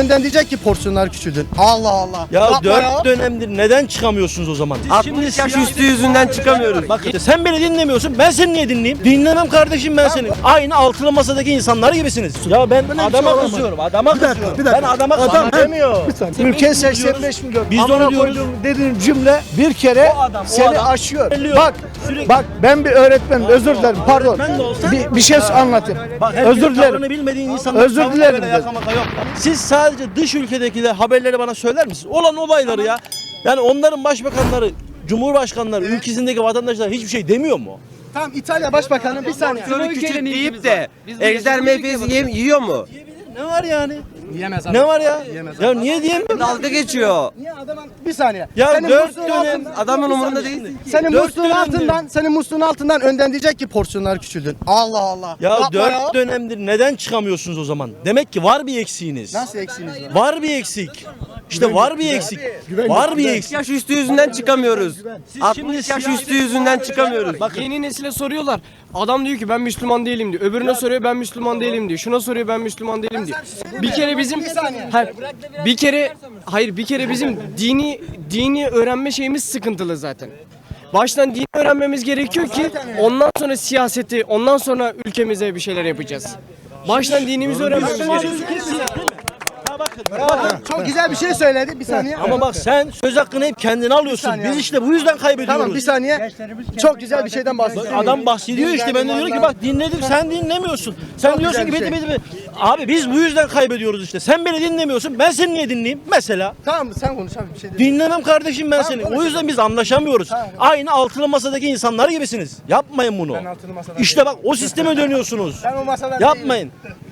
önden diyecek ki porsiyonlar küçüldün. Allah Allah. Ya Yapma dört ya. dönemdir neden çıkamıyorsunuz o zaman? 60 yaş üstü yüzünden çıkamıyoruz. Bak işte sen beni dinlemiyorsun. Ben seni niye dinleyeyim? Dinlemem kardeşim ben seni. Aynı altılı masadaki insanlar gibisiniz. Ya ben adama olamaz. kızıyorum. Adama Bir dakika, kızıyorum. bir dakika. Ben adama Adam- Adam demiyor. Bir saniye. Ülke 85 milyon. Biz de Amına onu diyoruz. koyduğum dediğin cümle bir kere O adam, o seni adam aşıyor. belliyor. Bak, Sürekli- bak ben bir öğretmenim. Özür dilerim. Pardon. Öğretmen de olsan- Bir, bir şey anlatayım. Bak Özür dilerim. bilmediğin insanlar Özür dilerim yok. Siz sadece dış ülkedekiler haberleri bana söyler misiniz? Olan olayları ya. Yani onların başbakanları, cumhurbaşkanları, ülkesindeki vatandaşlar hiçbir şey demiyor mu? Tamam İtalya Başbakanı bir saniye. Şunu küçük deyip de ejder meyvesi yiyor mu? Ne var yani? Yiyemez Ne var ya? Ya niye diyemiyor? Dalga geçiyor. Niye adamın bir saniye. Ya Senin dört musluğun dönem Adamın umurunda değil. Senin Dört musluğun dönemdir. altından, senin musluğun altından önden diyecek ki porsiyonlar küçüldün. Allah Allah. Ya Yapma dört ya. dönemdir neden çıkamıyorsunuz o zaman? Demek ki var bir eksiğiniz. Nasıl eksiğiniz var? Var bir eksik. İşte var bir eksik. Var bir eksik. yaş üstü yüzünden çıkamıyoruz. Siz 60 şimdi yaş üstü yüzünden çıkamıyoruz. Bak yeni nesile soruyorlar. Adam diyor ki ben Müslüman değilim diyor. Öbürüne soruyor ben Müslüman değilim diyor. Şuna soruyor ben Müslüman değilim diyor. Bir kere bizim hayır, bir kere hayır bir kere bizim dini dini öğrenme şeyimiz sıkıntılı zaten. Baştan dini öğrenmemiz gerekiyor ki ondan sonra siyaseti, ondan sonra ülkemize bir şeyler yapacağız. Baştan dinimizi öğrenmemiz gerekiyor. Bakın. Çok güzel bir şey söyledi. Bir saniye. Ama bak sen söz hakkını hep kendine alıyorsun. Biz işte bu yüzden kaybediyoruz. Tamam bir saniye. Çok güzel bir şeyden bahsediyorum. Adam bahsediyor işte ben de diyorum ki bak dinledim sen dinlemiyorsun. Sen diyorsun ki bir bedi bedi. Abi biz bu yüzden kaybediyoruz işte. Sen beni dinlemiyorsun. Ben seni niye dinleyeyim? Mesela. Tamam sen konuş abi bir şey değil. Dinlemem kardeşim ben seni. O yüzden biz anlaşamıyoruz. Aynı altılı masadaki insanlar gibisiniz. Yapmayın bunu. altılı masada İşte bak o sisteme dönüyorsunuz. Ben o masadan Yapmayın. Ben masada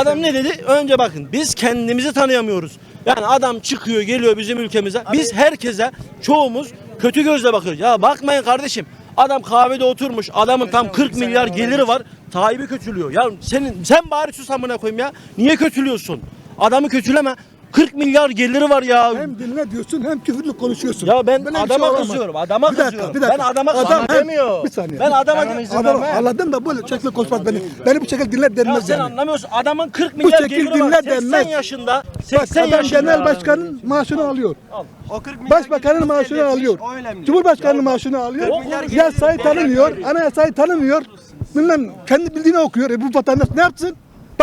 Adam ne dedi? Önce bakın biz kendimizi tanıyamıyoruz. Yani adam çıkıyor geliyor bizim ülkemize. Biz herkese çoğumuz kötü gözle bakıyoruz. Ya bakmayın kardeşim. Adam kahvede oturmuş. Adamın tam 40 milyar geliri var. Tayyip'i kötülüyor. Ya senin sen bari sus amına koyayım ya. Niye kötülüyorsun? Adamı kötüleme. 40 milyar geliri var ya. Hem dinle diyorsun hem küfürlü konuşuyorsun. Ya ben Böyle bir adama olamaz. kızıyorum. Adama Bir dakika, kızıyorum. bir dakika. Ben adama Adam kızıyorum hem- demiyor. Bir saniye. Ben adama Adam anladın da böyle şekilde konuşmaz beni. Beni bu şekilde dinler Ya denmez sen yani. anlamıyorsun. Adamın 40 milyar şekil geliri var. dinle 80 denmez. yaşında. Bak 80 adam yaşında. genel başkanın maaşını alıyor. O 40 milyar Başbakanın maaşını devletmiş, alıyor. O önemli. Cumhurbaşkanının maaşını alıyor. Milyar Yasayı tanımıyor, anayasayı tanımıyor. Bilmem kendi bildiğini okuyor. E bu vatandaş ne yapsın?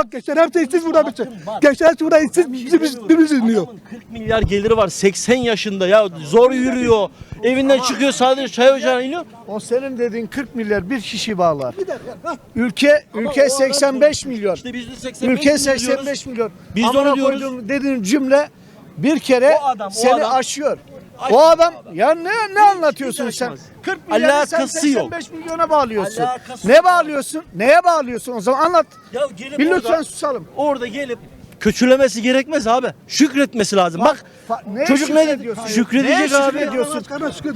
Bak gençler hepsi işsiz burada bir şey. Gençler hepsi burada işsiz bizi biz, birbirimizi dinliyor. Adamın 40 milyar geliri var 80 yaşında ya zor yürüyor. Evinden çıkıyor sadece çay ocağına iniyor. O senin dediğin 40 milyar bir kişi bağlar. Ülke ülke 85 milyon. İşte biz de 85 Ülke milyon 85 milyon. Biz de Amına onu diyoruz. koyduğum dediğin cümle bir kere O adam, o seni adam- aşıyor. O adam ya ne ne anlatıyorsun sen? aşmaz. 40 milyarı sen Alakası yok. 85 milyona bağlıyorsun. Alakası Ne bağlıyorsun? Neye bağlıyorsun o zaman anlat. Ya gelip Bir orada, lütfen susalım. orada gelip kötülemesi gerekmez abi. Şükretmesi lazım. Bak, Fa- neye çocuk ne dedi? şükrediyorsun? Şükredecek abi. şükrediyorsun?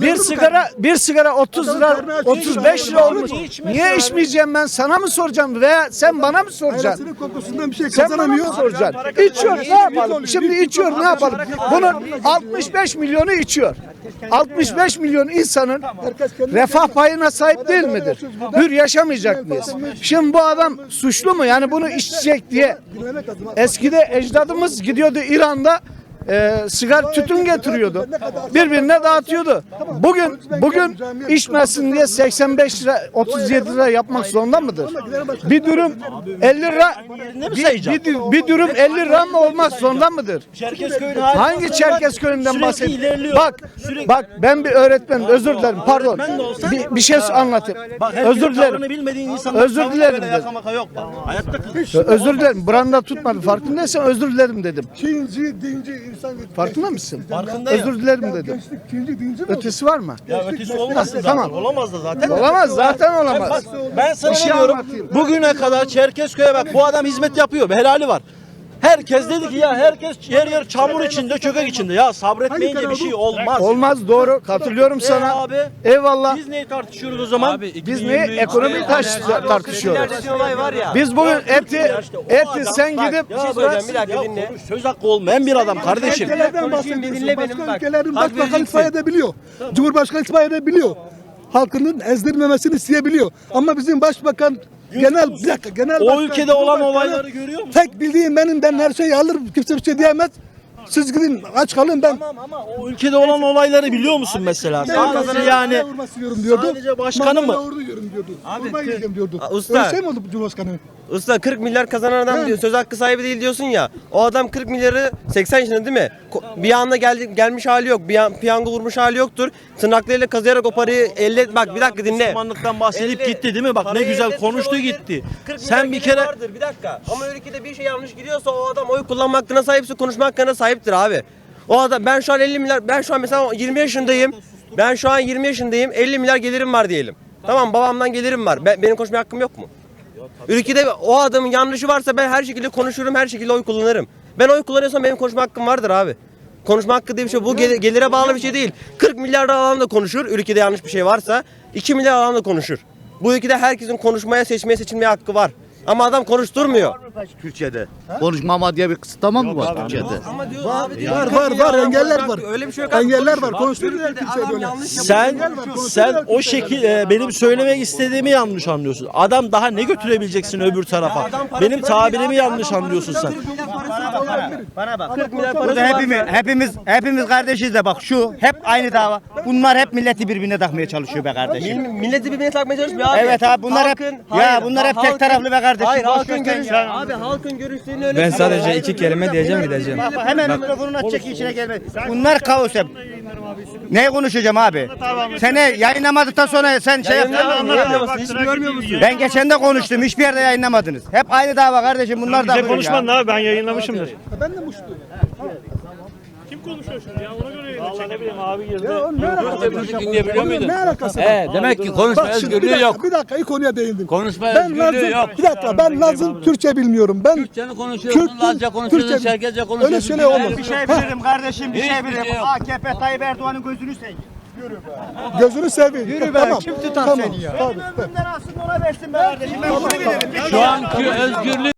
Bir mu sigara bir sigara 30 Adam lira karnı aç, 35 lira olmuş. Niye içmesi Niye abi? içmeyeceğim ben? Sana mı soracağım veya sen bana mı soracaksın? Ailesinin kokusundan bir şey Sen bana mı kazanamıyor. soracaksın? İçiyor ne yapalım? Şimdi içiyor ne yapalım? Bunun 65 milyonu içiyor. 65 milyon insanın refah payına sahip değil midir? Hür yaşamayacak mıyız? Şimdi bu adam suçlu mu? Yani bunu içecek diye. Eskide ecdadımız gidiyordu İran'da e, sigara tütün getiriyordu. Birbirine dağıtıyordu. Bugün bugün içmesin diye 85 lira 37 lira yapmak zorunda mıdır? Bir dürüm 50 lira yerinde mi bir, bir, bir dürüm 50 lira mı olmak zorunda mıdır? Hangi Çerkezköy'ünden Sürekli bahsediyorsun? Bak, bak ben bir öğretmenim. Özür dilerim. Pardon. Bir, bir şey anlatayım. Özür dilerim. Özür dilerim. Özür dilerim. Branda tutmadı. Farkındaysan özür dilerim dedim. Çinci, dinci. Farkında mısın? Farkındayım. Özür dilerim dedim. Ötesi var mı? Ya ötesi olmaz zaten. Tamam. Olamaz da zaten. Olamaz. Zaten Bak, olamaz. ben sana şey diyorum? Bugüne kadar Çerkezköy'e bak bu adam hizmet yapıyor. Helali var. Herkes dedi ki ya herkes yer yer çamur içinde, çökek içinde. Ya sabretmeyince bir şey olmaz. Olmaz doğru. Katılıyorum Ee sana. abi, Eyvallah. Biz neyi tartışıyoruz o zaman? Biz ne ekonomi taş- tartışıyoruz. Nerede olay var ya. Biz bugün eti eti adam- sen bak, gidip ya şey söyleyeceğim, bir dakika dinle. Söz hakkı olmayan bir adam kardeşim. Ülkelerden bir bahsediyorsun. dinle Başka benim, bak. ülkelerin Hak başbakanı vereceksin. ispat edebiliyor. Cumhurbaşkanı ispat edebiliyor. Halkının ezdirmemesini isteyebiliyor. Ama bizim başbakan Genel bir dakika genel O başkan, ülkede olan Cumhurbaşkanı, olayları görüyor musun? Tek bildiğim benim ben her şeyi alırım kimse bir şey diyemez. Siz gidin aç kalın ben. Tamam ama o ülkede olan olayları biliyor musun mesela? Sadece yani vurmak istiyorum diyordu. sadece başkanı mı? Madalya'ya vurduyorum diyordu. Vurmaya gideceğim diyordu. Aa, usta. Öyle şey mi oldu bu Cumhurbaşkanı? Usta 40 milyar kazanan adam diyor. Söz hakkı sahibi değil diyorsun ya. O adam 40 milyarı 80 yaşında değil mi? Bir anda geldi, gelmiş hali yok. Bir an, piyango vurmuş hali yoktur. Tırnaklarıyla kazıyarak o parayı elde et. Bak bir dakika dinle. Müslümanlıktan bahsedip Elle- gitti değil mi? Bak ne parayı güzel konuştu gitti. olabilir. 40 Sen bir kere vardır, bir dakika. Ama ülkede bir şey yanlış gidiyorsa o adam oy kullanma hakkına sahipse konuşma hakkına sahiptir abi. O adam ben şu an 50 milyar ben şu an mesela 20 yaşındayım. Ben şu an 20 yaşındayım. 50 milyar gelirim var diyelim. Tamam babamdan gelirim var. Ben, benim konuşma hakkım yok mu? Ülkede o adamın yanlışı varsa ben her şekilde konuşurum, her şekilde oy kullanırım. Ben oy kullanıyorsam benim konuşma hakkım vardır abi. Konuşma hakkı diye bir şey bu gel- gelire bağlı bir şey değil. 40 milyar alan da konuşur ülkede yanlış bir şey varsa. 2 milyar alan da konuşur. Bu ülkede herkesin konuşmaya, seçmeye, seçilmeye hakkı var. Ama adam konuşturmuyor. Türkiye'de. Konuşmama diye bir kısıtlama mı var Türkiye'de? Ama diyor abi diyor, Var 40 var milyar var engeller konuşuyor. var. Öyle bir şey yok. abi, Engeller konuşuyor. var. Konuşturuyor kimse adam böyle. yanlış sen sen o şekil e, benim söylemek istediğimi yanlış anlıyorsun. Adam daha ne götürebileceksin öbür tarafa? Benim tabirimi yanlış anlıyorsun sen. Bana bak. 40 milyar parası Burada hepimiz hepimiz hepimiz kardeşiz de bak şu hep aynı dava. Bunlar hep milleti birbirine takmaya çalışıyor be kardeşim. Mil- Milleti birbirine takmaya çalışmıyor abi. Evet abi, bunlar hep- ya bunlar hep tek halkın- taraflı be kardeşim. Hayır Boş halkın göster görüş. ya. Abi halkın görüşlerini öyle Ben sadece iki kelime diyeceğim gideceğim. Bak, bak, hemen mikrofonunu aç çek içine gelme. Bunlar kaos hep. Ne konuşacağım abi? Seni yayınlamadıktan sonra sen şey yaptın. Hiç görmüyor musun? Ben geçen de konuştum. Hiçbir yerde yayınlamadınız. Hep aynı dava kardeşim. Bunlar da Bize konuşmadın abi ben yayınlamışımdır. Ben de muşluyum. Kim konuşuyor şimdi ya ona göre ne bileyim abi girdi. Ya onun ne alakası var? Onun Ne alakası var? He, demek ki konuşma Bak şimdi bir özgürlüğü dakika, yok. Bir dakika ilk konuya değindim. Konuşma Ben özgürlüğü Laz'ın, yok. bir dakika ben Laz'ın Türkçe bilmiyorum. Ben Türkçeni konuşuyorsun, Kürt- Lazca konuşuyorsun, Türkçe- Çerkezce Öyle konuşuyorsun. şeyler olmaz. Bir şey bilirim kardeşim. Bir şey Hiçbir bilirim. şey yok. AKP Tayyip Erdoğan'ın gözünü seveyim. Gözünü seveyim. Yürü be, tamam. kim tutar tamam. seni ya? Tabii. Ömrümden aslında ona versin be kardeşim. Ben bunu bilirim. Şu anki özgürlük